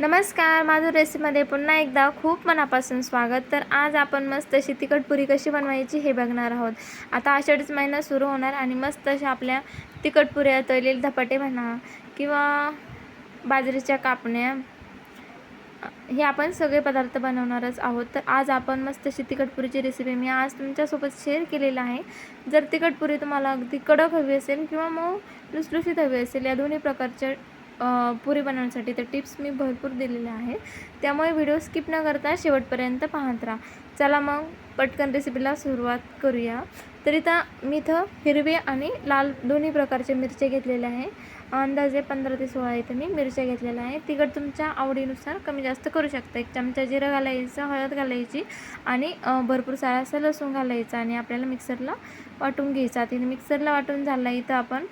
नमस्कार माझं रेसिपीमध्ये पुन्हा एकदा खूप मनापासून स्वागत. तर आज आपण मस्त अशी तिखट पुरी कशी बनवायची हे बघणार आहोत. आता आषाढीच महिना सुरू होणार आणि मस्त अशा आपल्या तिखट पुऱ्या तळलेले धपाटे म्हणा किंवा बाजरीच्या कापण्या हे आपण सगळे पदार्थ बनवणारच आहोत. तर आज आपण मस्त अशी तिखटपुरीची रेसिपी मी आज तुमच्यासोबत शेअर केलेलं आहे. जर तिखटपुरी तुम्हाला अगदी कडक हवी असेल किंवा मग लुसलुशीत हवी असेल या दोन्ही प्रकारच्या पुरी बनवण्यासाठी तर टिप्स मी भरपूर दिलेल्या आहेत. त्यामुळे व्हिडिओ स्किप न करता शेवटपर्यंत पाहत राहा. चला मग पटकन रेसिपीला सुरुवात करूया. तर इथं मी इथं हिरवी आणि लाल दोन्ही प्रकारचे मिरच्या घेतलेले आहे. अंदाजे पंधरा ते सोळा इथं मी मिरच्या घेतलेल्या आहे तिखट तुमच्या आवडीनुसार कमी जास्त करू शकता. एक चमचा जिरं घालायचं हळद घालायची आणि भरपूर सारा असं लसूण घालायचं आणि आपल्याला मिक्सरला वाटून घ्यायचा. तिथे मिक्सरला वाटून झाला इथं आपण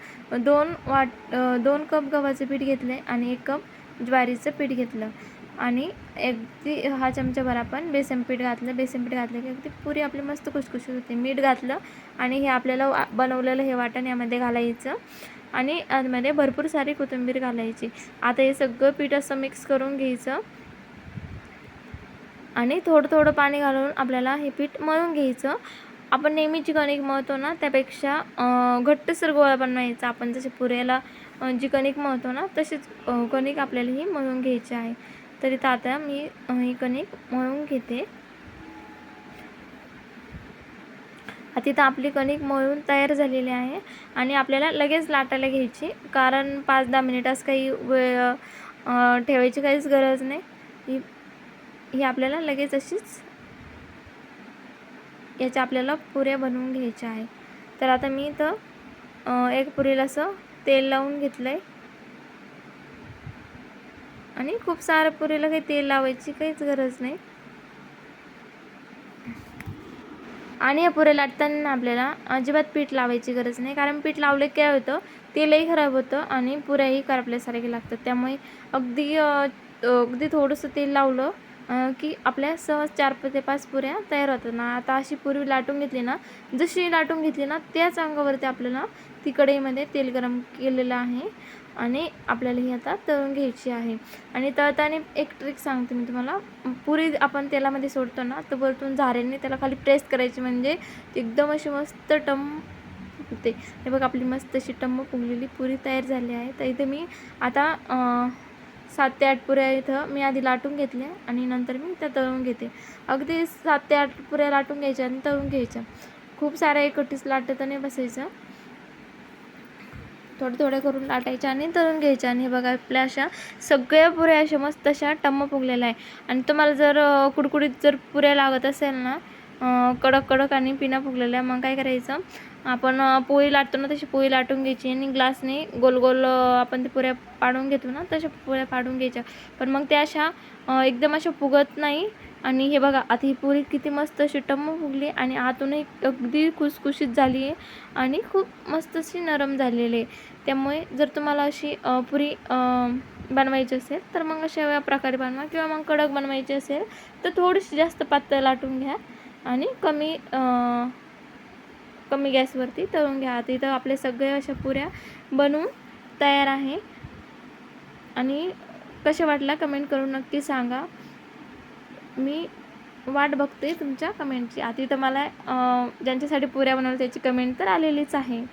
दोन वाट दोन कप गव्हाचं पीठ घेतलं आणि एक कप ज्वारीचं पीठ घेतलं. आणि अगदी हा चमचाभर आपण बेसन पीठ घातलं बेसन पीठ घातलं की अगदी पुरी आपली मस्त खुशखुशीत होते. मीठ घातलं आणि हे आपल्याला बनवलेलं हे वाटण यामध्ये घालायचं आणि यामध्ये भरपूर सारी कोथिंबीर घालायची. आता हे सगळं पीठ असं मिक्स करून घ्यायचं आणि थोडं थोडं पाणी घालून आपल्याला हे पीठ मळून घ्यायचं. आपण नेहमीची कणिक मळतो ना त्यापेक्षा घट्टसर गोळा बनवायचा. आपण जसे पुऱ्याला जी कणिक मळतो ना तशीच कणिक आपल्याला ही मळून घ्यायची आहे. तर इथं आता मी ही कणिक मळून घेते. आता इथं आपली कणिक मळून तयार झालेली आहे आणि आपल्याला लगेच लाटायला घ्यायची कारण पाच दहा मिनिटास काही वेळ ठेवायची काहीच गरज नाही. ही ही आपल्याला लगेच अशीच याच्या आपल्याला पुऱ्या बनवून घ्यायच्या आहे. तर आता मी इथं एक पुरीला असं तेल लावून घेतलं आहे आणि खूप सारं पुरीला काही तेल लावायची काहीच गरज नाही. आणि या पुऱ्या लाटताना आपल्याला अजिबात पीठ लावायची गरज नाही. कारण पीठ लावले काय होतं? तेलही खराब होतं आणि पुऱ्याही करपल्यासारखे लागतात. त्यामुळे अगदी अगदी थोडंसं तेल लावलं की आपल्या सहज चार ते पाच पुऱ्या तयार होतात. ना आता अशी पुरी लाटून घेतली ना जशी लाटून घेतली ना त्याच अंगावरती आपल्याला ती कढईमध्ये तेल गरम केलेलं आहे आणि आपल्याला ही आता तळून घ्यायची आहे. आणि तळताना एक ट्रिक सांगते मी तुम्हाला. पुरी आपण तेलामध्ये सोडतो ना तर वरतून झाऱ्याने त्याला खाली प्रेस करायची. म्हणजे एकदम अशी मस्त टम फुगते हे बघ आपली मस्त अशी टम्म फुगलेली पुरी तयार झाली आहे. तर इथे मी आता सात ते आठ पुऱ्या इथं मी आधी लाटून घेतल्या आणि नंतर मी त्या तळून घेते. अगदी सात ते आठ पुऱ्या लाटून घ्यायच्या आणि तळून घ्यायच्या. खूप साऱ्या एकटीच लाटत नाही बसायचं. थोडे थोडे करून लाटायच्या आणि तळून घ्यायच्या. आणि हे बघा आपल्या अशा सगळ्या पुऱ्या अशा मस्त अशा टम्म फुगलेल्या आहे. आणि तुम्हाला जर कुडकुडीत जर पुऱ्या लागत असेल ना कडक कडक आणि पिना फुगलेल्या. मग काय करायचं? आपण पोळी लाटतो ना तशी पोळी लाटून घ्यायची आणि ग्लासने गोल गोल आपण ते पुऱ्या पाडून घेतो ना तशा पुऱ्या पाडून घ्यायच्या. पण मग त्या अशा एकदम अशा फुगत नाही. आणि हे बघा आता ही पुरी किती मस्त अशी टम्म फुगली आणि आतूनही अगदी खुसखुशीत झाली आहे आणि खूप मस्त अशी नरम झालेली आहे. त्यामुळे जर तुम्हाला अशी पुरी बनवायची असेल तर मग अशा प्रकारे बनवा. किंवा मग कडक बनवायची असेल तर थोडीशी जास्त पातळ लाटून घ्या. आणि कमी कमी गॅसवरती तळून घ्या. आता इथं आपले सगळे अशा पुऱ्या बनवून तयार आहे. आणि कशा वाटला कमेंट करून नक्की सांगा. मी वाट बघते तुमच्या कमेंटची. आता इथं मला ज्यांच्यासाठी पुऱ्या बनवल्या त्याची कमेंट तर आलेलीच आहे.